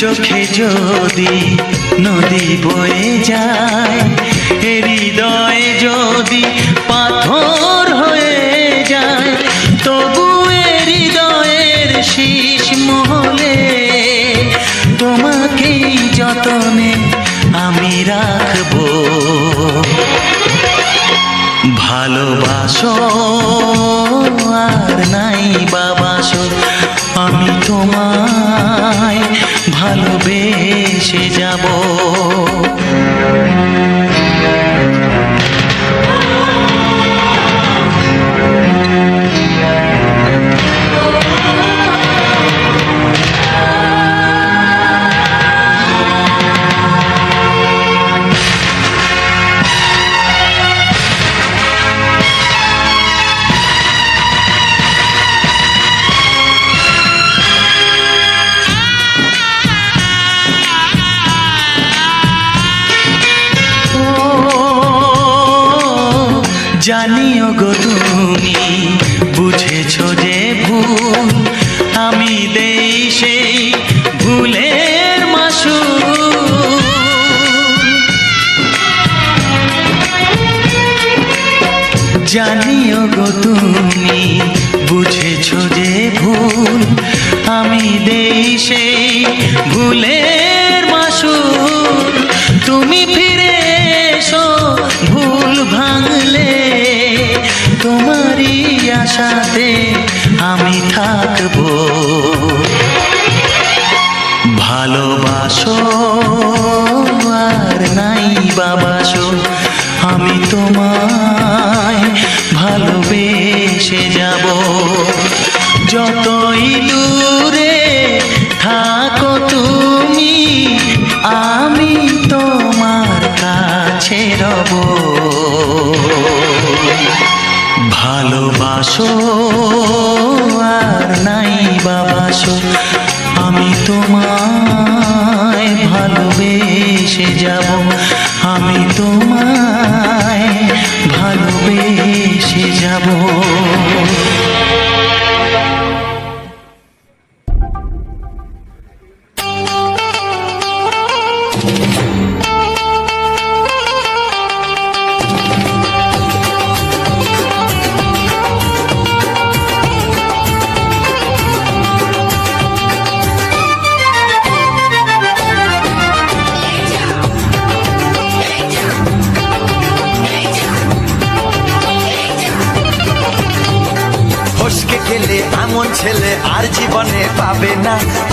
চোখে যদি নদী বয়ে যায় হৃদয়ে যদি পাথর হয়ে যায়, তবু হৃদয়ের শীষ মহলে তোমাকেই যতনে আমি রাখব। ভালোবাসো আর নাই বাবাসো আমি তোমায় ভালোবেসে যাব। জানিও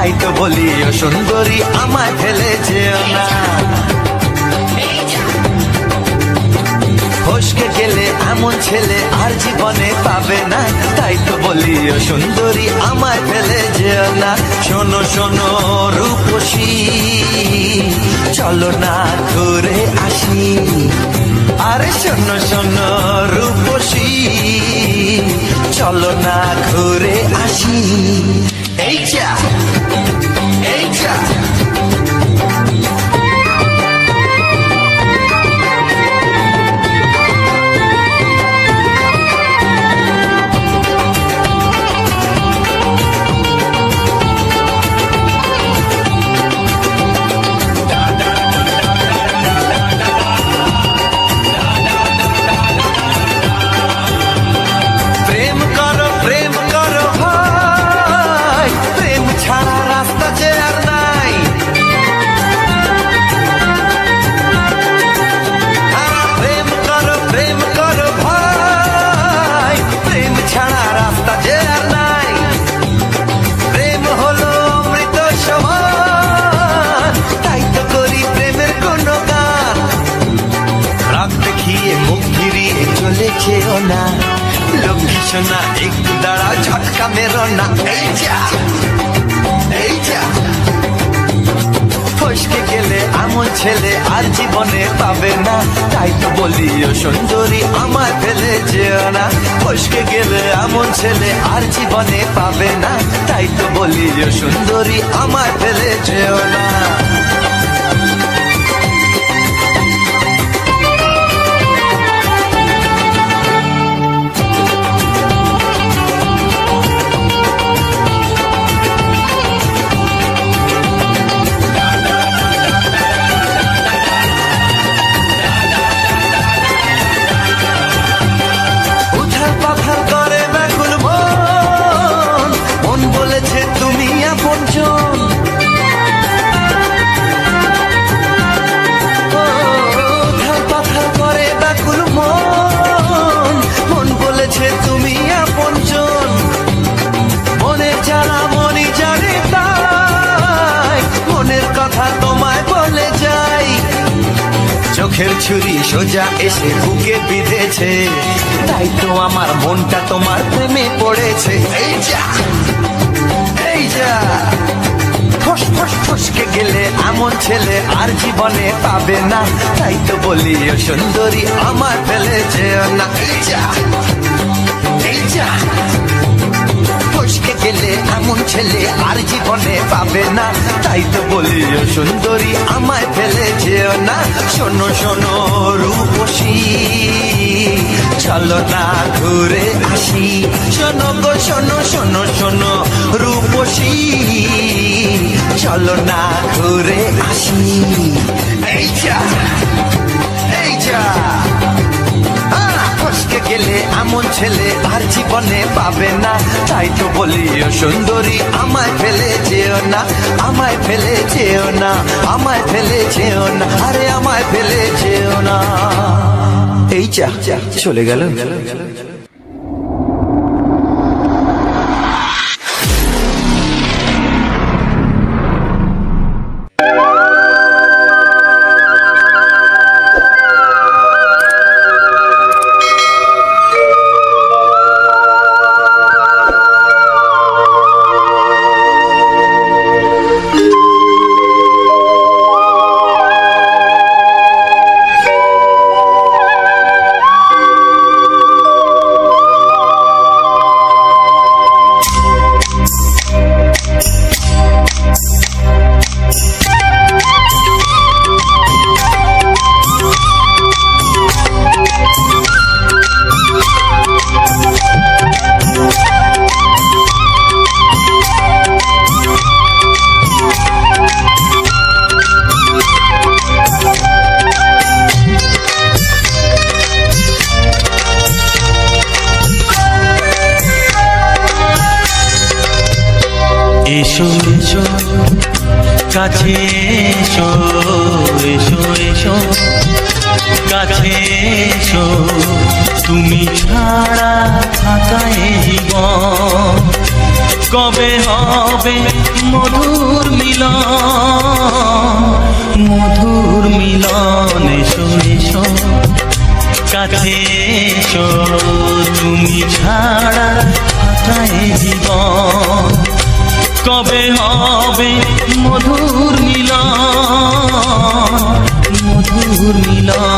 তাই তো বলি ও সুন্দরী আমায় ফেলে যেও না। ফসকে গেলে এমন ছেলে আর জীবনে পাবে না। তাই তো বলি ও সুন্দরী আমায় ফেলে যেও না। শোনো শোনো, রূপসী, চলো না ঘুরে আসি। আরে শোনো শোনো, রূপসী, চলো না ঘুরে আসি। এই যা এই না। এই যা এই যা। ফসকে গেলে আমার ছেলে আর জীবনে পাবে না। তাই তো বলি, ও সুন্দরী, আমার ফেলে যেও না। ফসকে গেলে আমার ছেলে আর জীবনে পাবে না। তাই তো বলি, ও সুন্দরী, আমার ফেলে যেও না। আপনজন মনের যারা মনি জানে তাই, মনের কথা তোমায় বলে যাই। চোখের ছুরি সোজা এসে বুকে বিঁধেছে, তাই তো আমার মনটা তোমার প্রেমে পড়েছে। এই যা এই যা ফস ফস ফসকে গেলে এমন ছেলে আর জীবনে পাবে না। তাই তো বলি সুন্দরী আমার ফেলে যেও না, এই যা। যা। ফসকে গেলে এমন ছেলে আর জীবনে পাবে না। তাই তো বলি সুন্দরী, আমায় ফেলে যেও না। শোনো শোনো, রূপসী, চলো না ঘুরে আসি। শোনো গো, শোনো শোনো শোনো, রূপসী, চলো না ঘুরে আসি। এই যা এই যা। গেলে এমন ছেলে, আর জীবনে পাবে না। তাই তো বলি সুন্দরী, আমায় ফেলে যেও না, আমায় ফেলে যেও না, আমায় ফেলে যেও না, আরে আমায় ফেলে যেও না। এই চা, চলে গেল। হবে মধুর মিলন মধুর মিলন।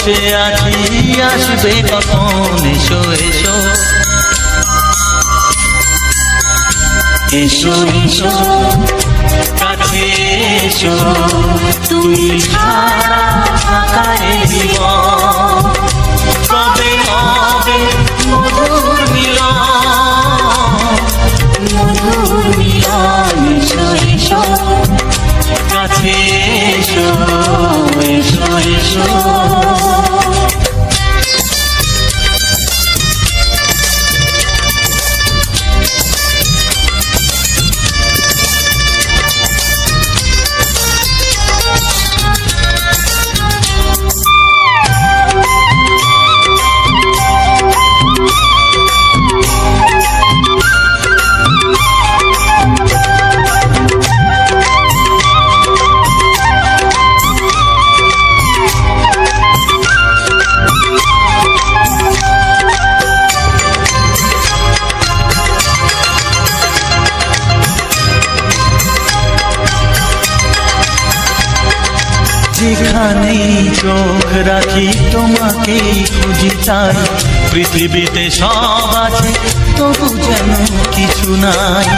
বসে আছি, আসবে কখন? এসো এসো। এসো এসো। কাছে এসো। তুমি ছাড়া মিলন, এসো এসো। কাছে এসো এসো এসো পৃথিবীতে সব আছে তবু যেন কিছু নাই।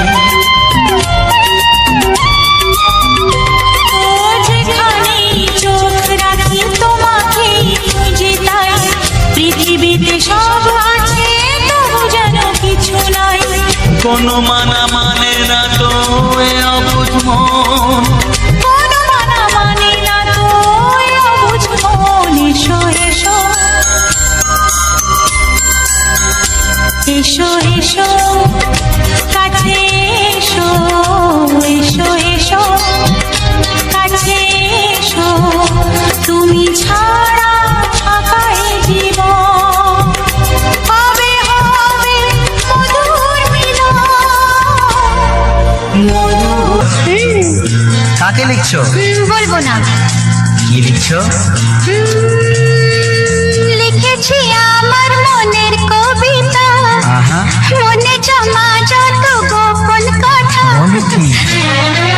পৃথিবীতে সব আছে তবু যেন কিছু নাই। কোনো মানা মানে না তো অবুঝ এসো এসো কাছে এসো এসো এসো কাছে এসো। তুমি ছাড়া এ জীবন। হবে হবে মধুর কাকে লিখছো? বলব না। কি লিখেছি? জমা যত গোপন কথা বলো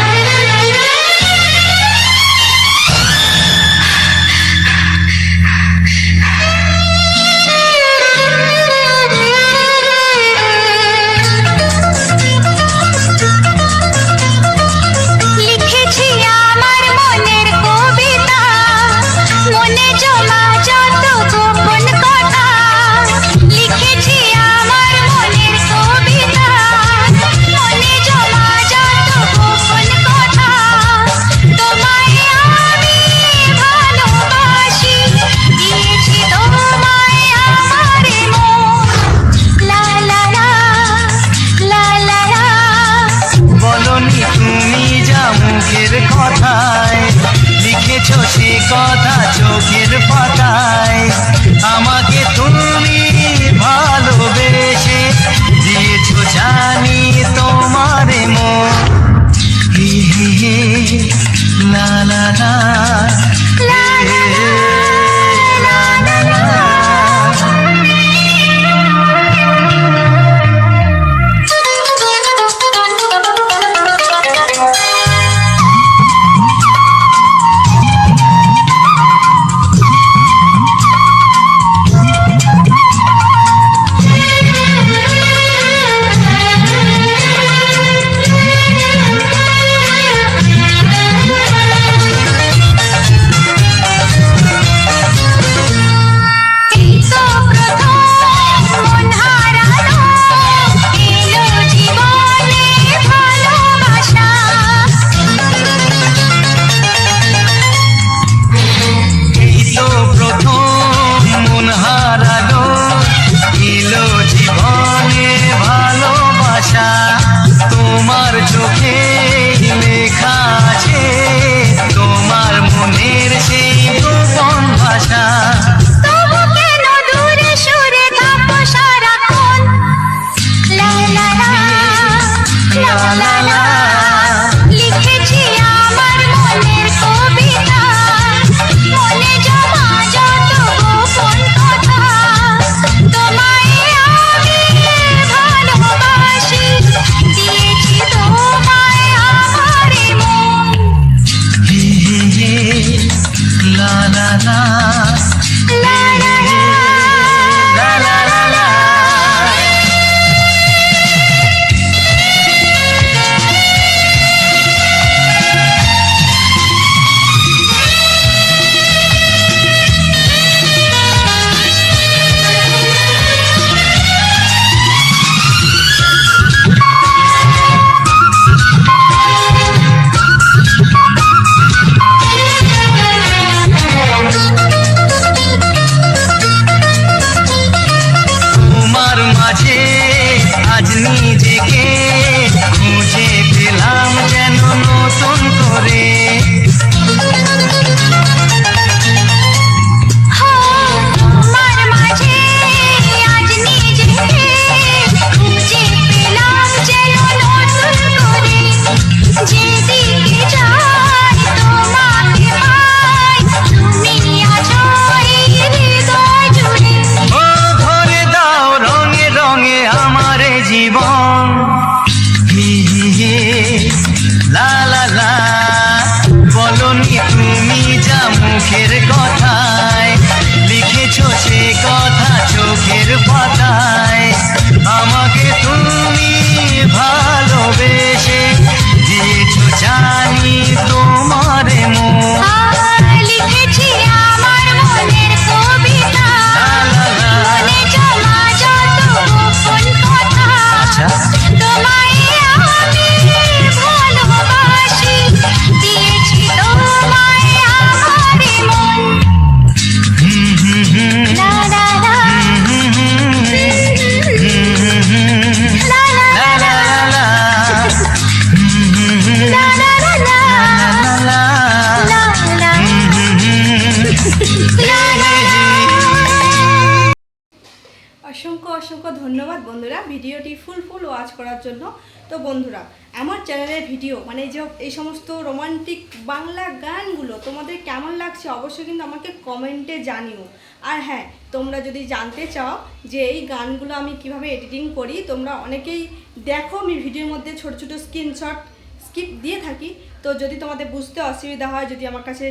করার জন্য। তো বন্ধুরা, আমার চ্যানেলের ভিডিও মানে যে এই সমস্ত রোমান্টিক বাংলা গানগুলো, তোমাদের কেমন লাগছে অবশ্যই কিন্তু আমাকে কমেন্টে জানিও। আর হ্যাঁ তোমরা যদি জানতে চাও যে এই গানগুলো আমি কীভাবে এডিটিং করি, তোমরা অনেকেই দেখো আমি ভিডিওর মধ্যে ছোট ছোট স্ক্রিনশট স্কিপ দিয়ে থাকি। তো যদি তোমাদের বুঝতে অসুবিধা হয়, যদি আমার কাছে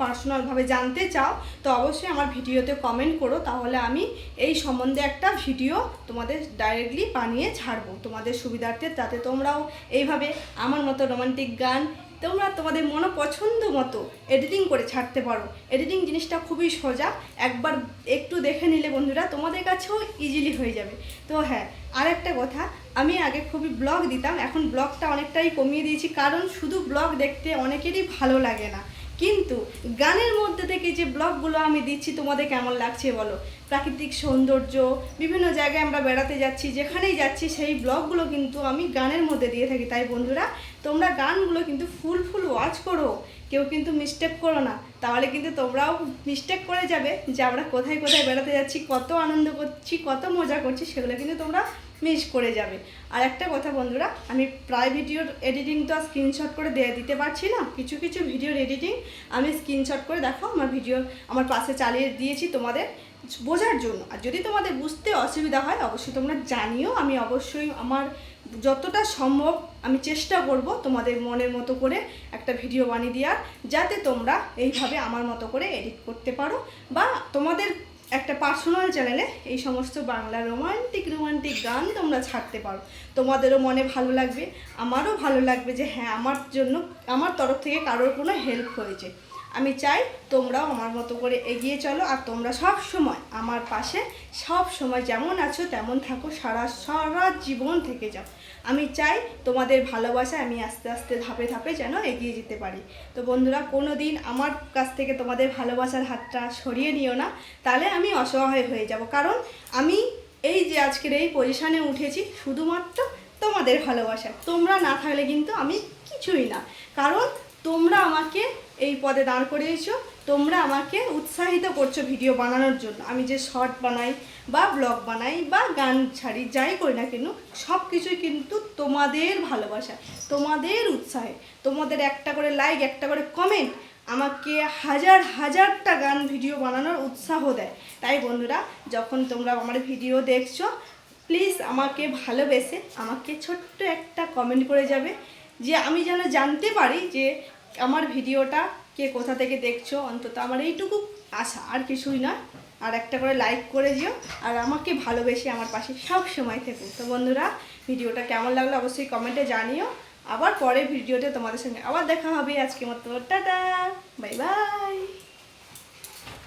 পার্সোনালভাবে জানতে চাও, তো অবশ্যই আমার ভিডিওতে কমেন্ট করো, তাহলে আমি এই সম্বন্ধে একটা ভিডিও তোমাদের ডাইরেক্টলি বানিয়ে ছাড়বো তোমাদের সুবিধার্থে যাতে তোমরাও এইভাবে আমার মতো রোমান্টিক গান, তোমরা তোমাদের মনো পছন্দ মতো এডিটিং করে ছাড়তে পারো। এডিটিং জিনিসটা খুবই সোজা, একবার একটু দেখে নিলে বন্ধুরা তোমাদের কাছেও ইজিলি হয়ে যাবে। তো হ্যাঁ আরেকটা কথা, আমি আগে খুবই ব্লগ দিতাম, এখন ব্লগটা অনেকটাই কমিয়ে দিয়েছি, কারণ শুধু ব্লগ দেখতে অনেকেরই ভালো লাগে না। কিন্তু গানের মধ্যে থেকে যে ব্লগগুলো আমি দিচ্ছি, তোমাদের কেমন লাগছে বলো? প্রাকৃতিক সৌন্দর্য, বিভিন্ন জায়গায় আমরা বেড়াতে যাচ্ছি, যেখানেই যাচ্ছি সেই ব্লগগুলো কিন্তু আমি গানের মধ্যে দিয়ে থাকি। তাই বন্ধুরা, তোমরা গানগুলো কিন্তু ফুল ফুল ওয়াচ করো, কেউ কিন্তু মিস্টেক করো না। তাহলে কিন্তু তোমরাও মিস্টেক করে যাবে যে আমরা কোথায় কোথায় বেড়াতে যাচ্ছি, কত আনন্দ করছি, কত মজা করছি, সেগুলো কিন্তু তোমরা মিস করে যাবে। আর একটা কথা বন্ধুরা, আমি প্রায় ভিডিওর এডিটিং তো আর স্ক্রিনশট করে দিয়ে দিতে পারছি না, কিছু কিছু ভিডিওর এডিটিং আমি স্ক্রিনশট করে দেখো, আমার ভিডিও আমার পাশে চালিয়ে দিয়েছি তোমাদের বোঝার জন্য। আর যদি তোমাদের বুঝতে অসুবিধা হয়, অবশ্যই তোমরা জানিও, আমি অবশ্যই আমার যতটা সম্ভব আমি চেষ্টা করব তোমাদের মনের মতো করে একটা ভিডিও বানিয়ে দেওয়ার, যাতে তোমরা এইভাবে আমার মতো করে এডিট করতে পারো বা তোমাদের একটা পার্সোনাল চ্যানেলে এই সমস্ত বাংলা রোমান্টিক রোমান্টিক গান তোমরা ছাড়তে পারো। তোমাদেরও মনে ভালো লাগবে, আমারও ভালো লাগবে যে হ্যাঁ আমার জন্য, আমার তরফ থেকে কারোর কোনো হেল্প হয়েছে। আমি চাই তোমরাও আমার মতো করে এগিয়ে চলো আর তোমরা সব সময় আমার পাশে, সব সময় যেমন আছো তেমন থাকো, সারা সারা জীবন থেকে যাও। আমি চাই তোমাদের ভালোবাসায় আমি আস্তে আস্তে ধাপে ধাপে যেন এগিয়ে যেতে পারি। তো বন্ধুরা কোনো দিন আমার কাছ থেকে তোমাদের ভালোবাসার হাতটা সরিয়ে নিও না, তাহলে আমি অসহায় হয়ে যাব। কারণ আমি এই যে আজকের এই পজিশানে উঠেছি, শুধুমাত্র তোমাদের ভালোবাসা তোমরা না থাকলে কিন্তু আমি কিছুই না। কারণ তোমরা আমাকে এই পদে দাঁড় করিয়েছো তোমরা আমাকে উৎসাহিত করছ ভিডিও বানানোর জন্য। আমি যে শর্ট বানাই বা ব্লগ বানাই বা গান ছাড়ি, যাই করি না কেন সব কিছুই কিন্তু তোমাদের ভালোবাসা, তোমাদের উৎসাহে। তোমাদের একটা করে লাইক একটা করে কমেন্ট আমাকে হাজার, হাজারটা গান ভিডিও বানানোর উৎসাহ দেয়। তাই বন্ধুরা, যখন তোমরা আমার ভিডিও দেখছ প্লিজ আমাকে ভালোবেসে আমাকে ছোট্ট একটা কমেন্ট করে যাবে যে আমি যেন জানতে পারি যে আমার ভিডিওটা কে কোথা থেকে দেখছ? অন্তত আমার এইটুকু আশা, আর কিছুই নয়। আর একটা করে লাইক করে দিও, আর আমাকে ভালোবেসে আমার পাশে সব সময় থেকো। তো বন্ধুরা, ভিডিওটা কেমন লাগল অবশ্যই কমেন্টে জানিও। আবার পরে ভিডিওতে তোমাদের সঙ্গে আবার দেখা হবে। আজকে মতো টাটা বাই বাই